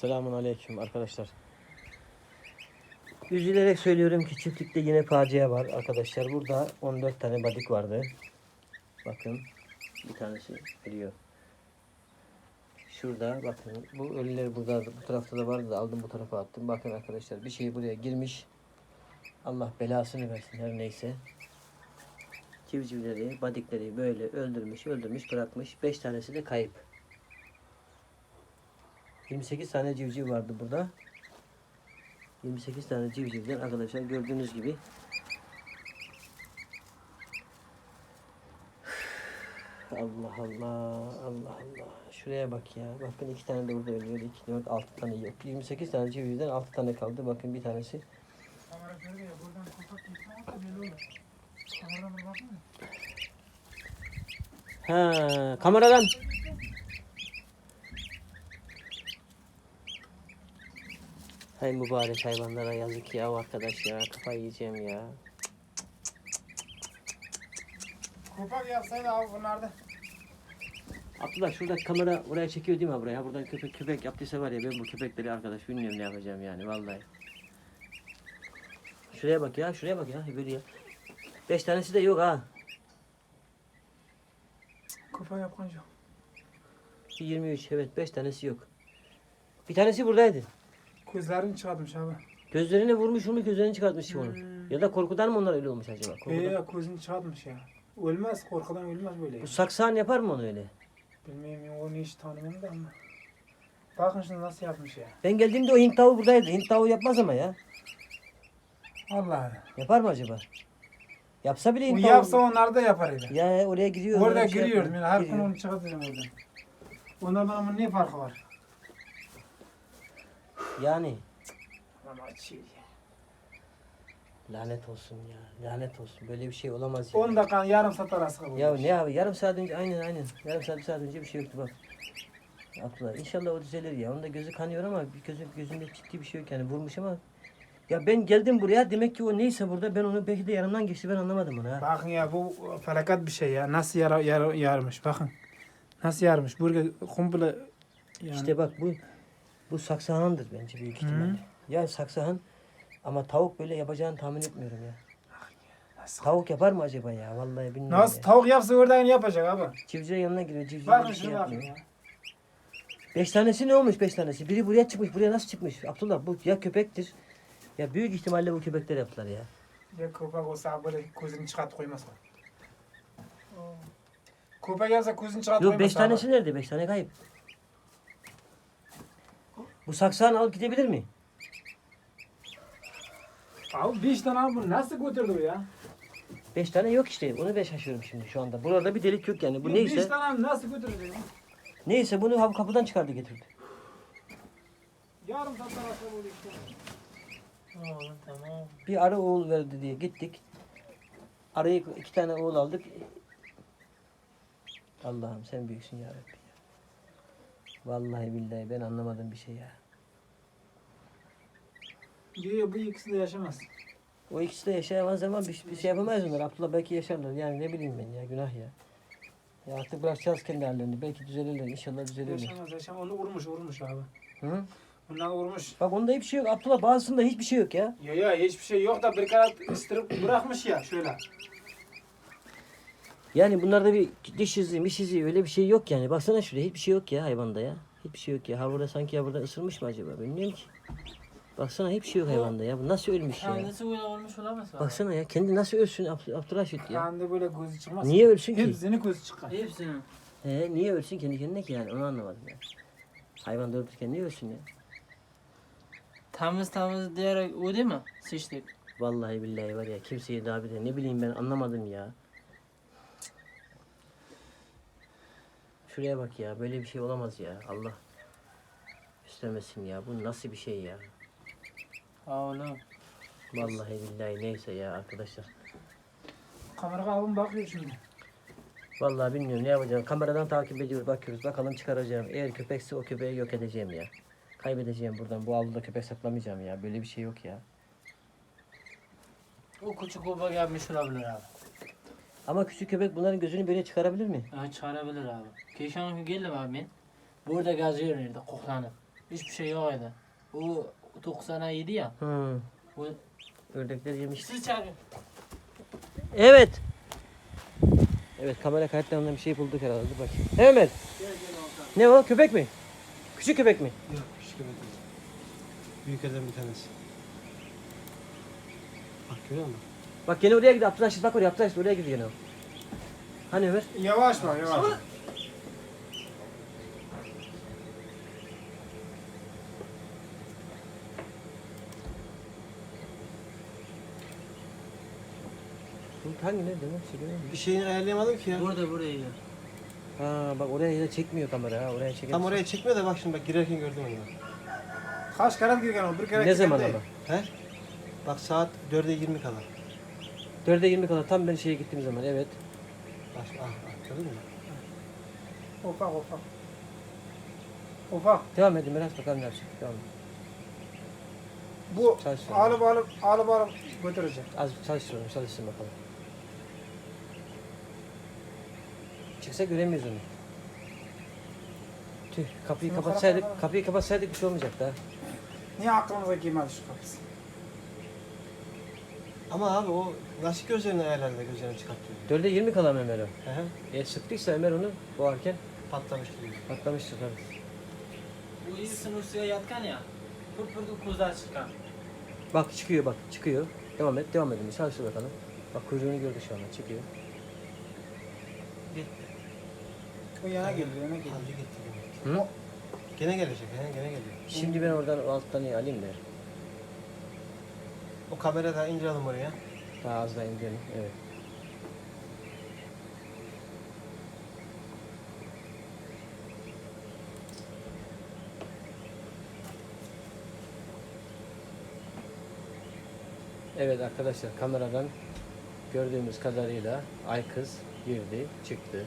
Selamun Aleyküm arkadaşlar. Üzülerek söylüyorum ki çiftlikte yine facia var arkadaşlar. Burada 14 tane badik vardı. Bakın bir tanesi geliyor. Şurada bakın bu ölüler burada bu tarafta da vardı da aldım bu tarafa attım. Bakın arkadaşlar bir şey buraya girmiş. Allah belasını versin her neyse. Civcivleri, badikleri böyle öldürmüş, öldürmüş, bırakmış. 5 tanesi de kayıp. 28 tane civciv vardı burada. 28 tane civcivden arkadaşlar gördüğünüz gibi. Allah Allah Allah Allah. Şuraya bak ya. Bakın iki tane de burada ölüyor. 2 4 6 tane yok. 28 tane civcivden 6 tane kaldı. Bakın bir tanesi. Kamera şöyle ya buradan kapat gitsen olsa belli olur. Kameradan bir baksana. ha kameradan Hay mübarek hayvanlara yazık ya arkadaş ya kafayı yiyeceğim ya Kapak yapsaydı abi bunlarda. Abdullah şurada kamera oraya çekiyor değil mi buraya? Buradan köpek köpek yaptıysa var ya ben bu köpekleri arkadaş bilmiyorum ne yapacağım yani vallahi. Şuraya bak ya şuraya bak ya böyle ya. Beş tanesi de yok ha. Kapak yapınca. 23 evet beş tanesi yok. Bir tanesi buradaydı. Gözlerini çıkartmış abi. Gözlerine vurmuş onu gözlerini çıkartmış onu. Hmm. Ya da korkudan mı onlar öyle olmuş acaba? Korkudan. Ee, gözünü çıkartmış ya. Ölmez korkudan ölmez böyle. Bu saksan yapar mı onu öyle? Bilmiyorum ya onu hiç tanımıyorum da ama. Bakın şimdi nasıl yapmış ya. Ben geldiğimde o Hint tavuğu buradaydı. Hint tavuğu yapmaz ama ya. Allah. Yapar mı acaba? Yapsa bile Hint tavuğu. yapsa onlar da yapar öyle. Ya oraya giriyor. Orada şey yapıyor. yani her gün onu çıkartacağım oradan. Ondan bana ne farkı var? Yani Ama ya. Lanet olsun ya. Lanet olsun. Böyle bir şey olamaz ya. 10 dakika yarım saat arası kalıyor. Ya ne abi yarım saat önce aynen aynen. Yarım saat bir saat önce bir şey yoktu bak. Abdullah inşallah o düzelir ya. Onun da gözü kanıyor ama bir gözü, gözünde ciddi bir şey yok yani. Vurmuş ama. Ya ben geldim buraya demek ki o neyse burada ben onu belki de yanımdan geçti ben anlamadım onu ha. Bakın ya bu felaket bir şey ya. Nasıl yara, yara, yarmış bakın. Nasıl yarmış. Burada komple yani. İşte bak bu bu saksahandır bence büyük ihtimalle. Ya saksahan ama tavuk böyle yapacağını tahmin etmiyorum ya. Nasıl, Tavuk yapar mı acaba ya? Vallahi bilmiyorum nasıl ya. tavuk yapsa oradan yapacak abi. Civcivin yanına giriyor. Civciv Bakın bir şey şuna bakın yapmıyor. ya. Beş tanesi ne olmuş beş tanesi? Biri buraya çıkmış. Buraya nasıl çıkmış? Abdullah bu ya köpektir. Ya büyük ihtimalle bu köpekler yaptılar ya. Ya köpek olsa böyle gözünü çıkart koymaz. Köpek yapsa gözünü çıkart Yok koymaz. beş tanesi nerede? Beş tane kayıp. Bu saksağını alıp gidebilir mi? Abi beş tane abi bunu nasıl götürdü ya? Beş tane yok işte. Onu ben şaşırıyorum şimdi şu anda. Burada bir delik yok yani. Bu Beş neyse. tane abi nasıl götürdü ya? Neyse bunu ha- kapıdan çıkardı getirdi. Yarım saat arası böyle işte. Tamam tamam. Bir arı oğul verdi diye gittik. Arayı iki tane oğul aldık. Allah'ım sen büyüksün ya Rabbi. Vallahi billahi ben anlamadım bir şey ya. Diyor bu ikisi de yaşamaz. O ikisi de yaşayamaz ama bir, bir şey yapamayız onlar. Abdullah belki yaşarlar. Yani ne bileyim ben ya günah ya. Ya artık bırakacağız kendi hallerini. Belki düzelirler. İnşallah düzelirler. Yaşamaz yaşamaz. Onu vurmuş vurmuş abi. Hı? Bundan vurmuş. Bak onda hiçbir şey yok. Abdullah bazısında hiçbir şey yok ya. Ya ya hiçbir şey yok da bir kere ıstırıp bırakmış ya şöyle. Yani bunlarda bir diş izi, miş izi öyle bir şey yok yani. Baksana şuraya hiçbir şey yok ya hayvanda ya. Hiçbir şey yok ya. Ha burada sanki ya burada ısırmış mı acaba? Bilmiyorum ki. Baksana hiçbir şey yok hayvanda ya. Bu nasıl ölmüş ya? Kendisi öyle olmuş olamaz mı? Baksana ya. Kendi nasıl ölsün Abd- Abdülhaşit ya? Kendi böyle gözü çıkmaz. Niye ölsün ki? Hepsini gözü çıkar. Hepsinin. He, niye ölsün kendi kendine ki yani? Onu anlamadım ya. Hayvan doğururken niye ölsün ya? Temiz temiz diyerek o değil mi? Sıçtık. Vallahi billahi var ya kimseyi daha bir de ne bileyim ben anlamadım ya. Şuraya bak ya böyle bir şey olamaz ya Allah. Üstemesin ya bu nasıl bir şey ya. Oğlum. Vallahi billahi neyse ya arkadaşlar. Kamera abim bakıyor şimdi. Vallahi bilmiyorum ne yapacağım. Kameradan takip ediyoruz bakıyoruz bakalım çıkaracağım. Eğer köpekse o köpeği yok edeceğim ya. Kaybedeceğim buradan bu avluda köpek saklamayacağım ya. Böyle bir şey yok ya. O küçük oba gelmiş olabilir abi. Ama küçük köpek bunların gözünü böyle çıkarabilir mi? Ha çağırabilir abi. Keşan geldim abi ben. Burada geziyor nerede koklanıp. Hiçbir şey yok idi. Bu 97 ya. Hı. Bu Ördekler yemiş. siz çağırın. Evet. Evet kamera kayıtlarından bir şey bulduk herhalde. Dur bakayım. Evet. Ne o? Köpek mi? Küçük köpek mi? Yok küçük köpek değil. Büyük eden bir tanesi. Bak görüyor musun? Bak gene oraya gidiyor. Abdülhaşit bak oraya Abdülhaşit oraya gidiyor gene o. Hani Ömer? Yavaş bak yavaş. Bu hangi nerede lan? Çekiyor mu? Bir şeyini ayarlayamadım ki ya. Burada buraya. Ha bak oraya yine çekmiyor kamera ha. Oraya çeker. Tam oraya çekmiyor da bak şimdi bak girerken gördüm onu. Kaç kere girgen o? Bir kere Ne zaman ama? He? Bak saat 4'e 20 kadar. 4'e 20 kadar tam ben şeye gittiğim zaman evet. Bak ah, ah gördün mü? Ufak ufak. Ufak. Devam edin biraz bakalım ne yapacak. Devam edin. Bu Çalışsın. alıp alıp alıp alıp götürecek. Az çalışsın onu çalışsın bakalım. Çıksa göremiyoruz onu. Tüh kapıyı Şunu kapatsaydık, kapatsaydık bir şey olmayacaktı ha. Niye aklımıza girmedi şu kapısı? Ama abi o nasıl gözlerini ayarlarla gözlerini çıkartıyor. 4'e 20 kalan Ömer o. He he. E sıktıysa Ömer onu boğarken Patlamış gibi. patlamıştır tabii. Bu iyisin suya yatkan ya. Pırpırdı kuzlar çıkan. Bak çıkıyor bak çıkıyor. Devam et devam edin. Çalıştır bakalım. Bak kuyruğunu gördü şu anda çıkıyor. Bu yana geliyor yana geliyor. Aldı gitti gene. Hı? Gene gelecek he gene geliyor. Şimdi ben oradan o alttan alayım da. O kameradan indirelim oraya. Daha az da indirelim. Evet. Evet arkadaşlar kameradan gördüğümüz kadarıyla ay kız girdi çıktı.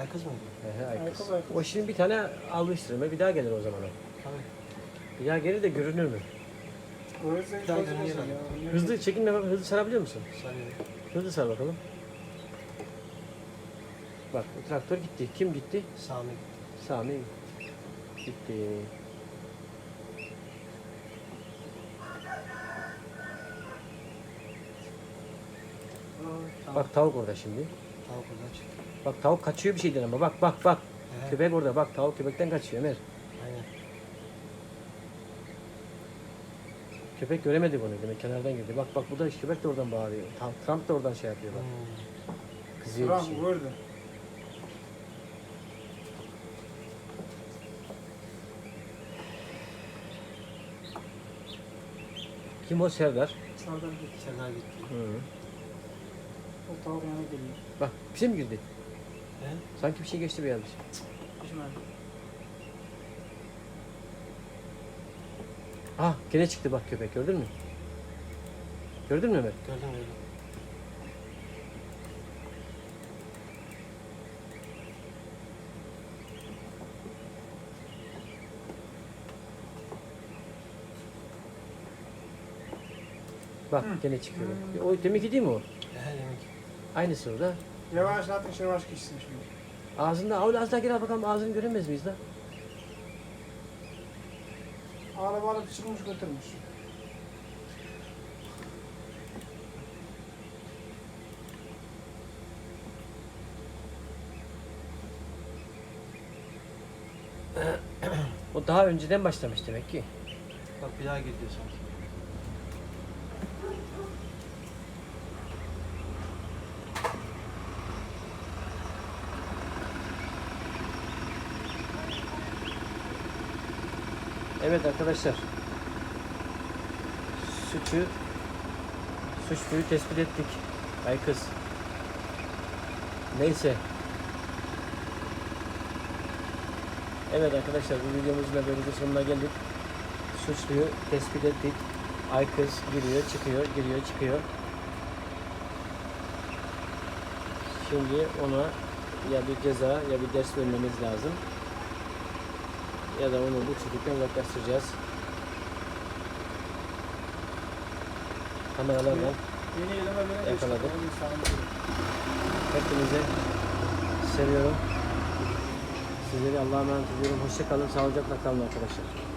Ay kız mı? Ehe, ay Ay kız. kız, ay kız. O şimdi bir tane almıştır bir daha gelir o zaman o. Tabii. Bir daha gelir de görünür mü? Öyleyse Daha gözüküyor görünüyor ya. Hızlı çekinme bak hızlı sarabiliyor musun? Sarıyor. Hızlı sar bakalım. Bak traktör gitti. Kim gitti? Sami. Sami gitti. Bak tavuk orada şimdi. Tavuk oradan çıktı. Bak tavuk kaçıyor bir şeyden ama bak bak bak. He. Köpek orada bak tavuk köpekten kaçıyor Ömer. Aynen. Köpek göremedi bunu demek kenardan girdi. Bak bak bu da köpek de oradan bağırıyor. Tam- Trump da oradan şey yapıyor bak. Hmm. Kızıyor bir şey. gördü. Kim o Serdar? Sağdan gitti. Serdar gitti. Hı. O tavuk yana geliyor. Bak bir şey mi girdi? He? Sanki bir şey geçti beyaz bir şey. Düşmedi. Ah gene çıktı bak köpek gördün mü? Gördün mü Ömer? Gördüm gördüm. Bak gene çıkıyor. bak. O demek ki değil mi o? He yemek. Aynısı orada. Yavaşlatın yavaş gitsin şimdi. Ağzında al az daha gel bakalım ağzını göremez miyiz da? Alıp alıp çıkmış götürmüş. O daha önceden başlamış demek ki. Bak bir daha gidiyor sanki. Evet arkadaşlar. Suçu suçluyu tespit ettik. Ay kız. Neyse. Evet arkadaşlar bu videomuzun da böylece sonuna geldik. Suçluyu tespit ettik. Ay kız giriyor, çıkıyor, giriyor, çıkıyor. Şimdi ona ya bir ceza ya bir ders vermemiz lazım. Ya da onu bu çocuktan uzaklaştıracağız. Kameralarla Yeni elime Yakaladık. hepinizi seviyorum. Sizleri Allah'a emanet ediyorum. Hoşça kalın, sağlıcakla kalın arkadaşlar.